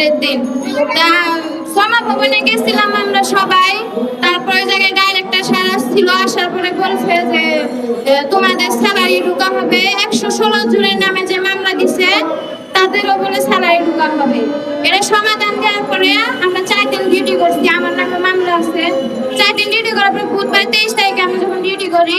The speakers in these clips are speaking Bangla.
পরের দিন। তা সমা ভবনে গেছিলাম আমরা সবাই। তারপরে ওই জায়গায় ডাইরেক্টর স্যার আসছিল, আসার পরে বলছে যে তোমাদের স্যালারি ঢুকা হবে। একশো ষোলো জনের নামে যে মামলা দিছে, তাদেরও বলে স্যালারি ঢুকা হবে। এটা সমাধান দেওয়ার পরে আমরা চার দিন ডিউটি করছি। আমার নামে মামলা আছে। চার দিন ডিউটি করার পরে বুধবার তেইশ তারিখে আমি যখন ডিউটি করি,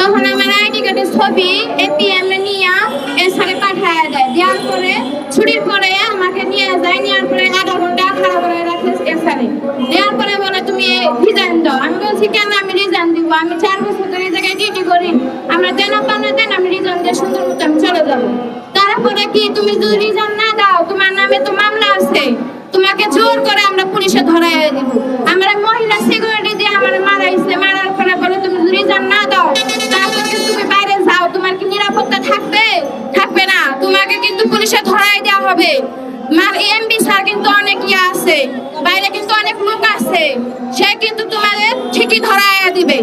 তখন আমার আইডি কার্ডের ছবি এপিএম এ নিয়ে এর সাথে পাঠায় দেয়। দেওয়ার পরে ছুটির পরে আমাকে নিয়ে যায় নেওয়ার পরে আধা ঘণ্টা খারাপ করে রাখে এসারে দেওয়ার পরে বলে তুমি রিজাইন দাও আমি বলছি কেন আমি রিজাইন দিব আমি চার বছর ধরে এই জায়গায় ডিউটি করি। আমরা দেন পাওনা দেন, আমি রিজাইন দিয়ে সুন্দর মতো আমি চলে যাব। তারপরে কি, তুমি যদি রিজাইন না দাও, তোমার নামে তো মামলা আছে। তোমাকে জোর করে আমরা পুলিশে ধরাই দিব। আমরা মহিলা সিকিউরিটি দিয়ে আমার মারাইছে। মারার পরে বলে, তুমি রিজাইন না দাও তারপরে তুমি বাইরে যাও, তোমার কি নিরাপত্তা থাকবে? থাকবে না। তোমাকে কিন্তু পুলিশে ধরাই দেওয়া হবে। মার এমবি স্যার কিন্তু অনেক ইয়ে আছে। বাইরে কিন্তু অনেক লোক আছে। কিন্তু তোমাদের ঠিকই ধরাইয়া দিবে।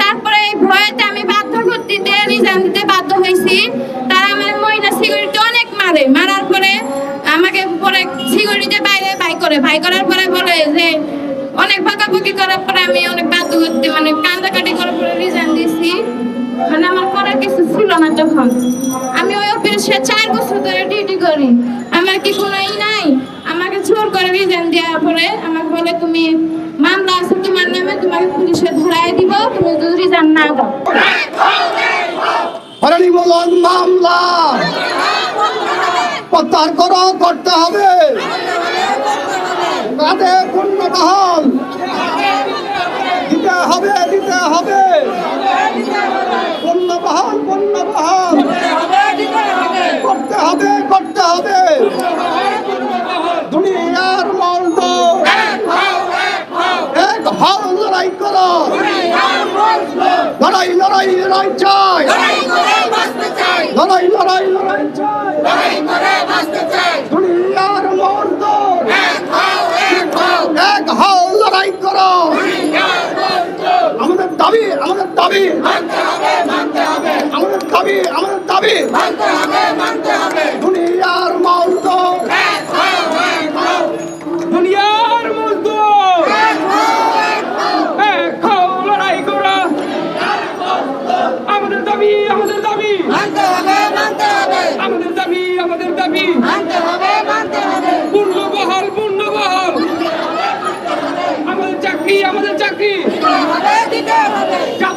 তারপরে এই ভয়েতে আমি বাধ্য দিতে রিজাইন দিতে বাধ্য হয়েছি। তারা আমার মহিলা সিকিউরিটি অনেক মারে। মারার পরে আমাকে পরে সিকিউরিটি বাইরে বাই করে। ভাই করার পরে বলে যে, অনেক বকাবকি করার পরে আমি অনেক বাধ্য করতে মানে কান্দাকাটি করার পরে রিজাইন দিছি মানে আমার করার কিছু ছিল না তখন। আমি ওই অফিসে চার বছর ধরে ডিউটি করি। আমার কি কোনো ই নাই? আমাকে জোর করে রিজাইন দেওয়ার পরে আমাকে বলে, তুমি মামলা নামে তোমাকে পুলিশে ধরাই দিব, তুমি যদি জান না দাও। হরানি মামলা প্রত্যাহার করো, করতে হবে। কোন পূর্ণ লড়াই করো। লড়াই লড়াই লড়াই চাই। লড়াই লড়াই লড়াই চাই। দুনিয়ার মর্দ এক হও লড়াই করো। আমাদের দাবি আমাদের দাবি। আমাদের দাবি আমাদের দাবি। আমাদের দাবি আমাদের দাবি। পূর্ণ বহাল পূর্ণ বহাল আমাদের চাকরি আমাদের চাকরি। যাব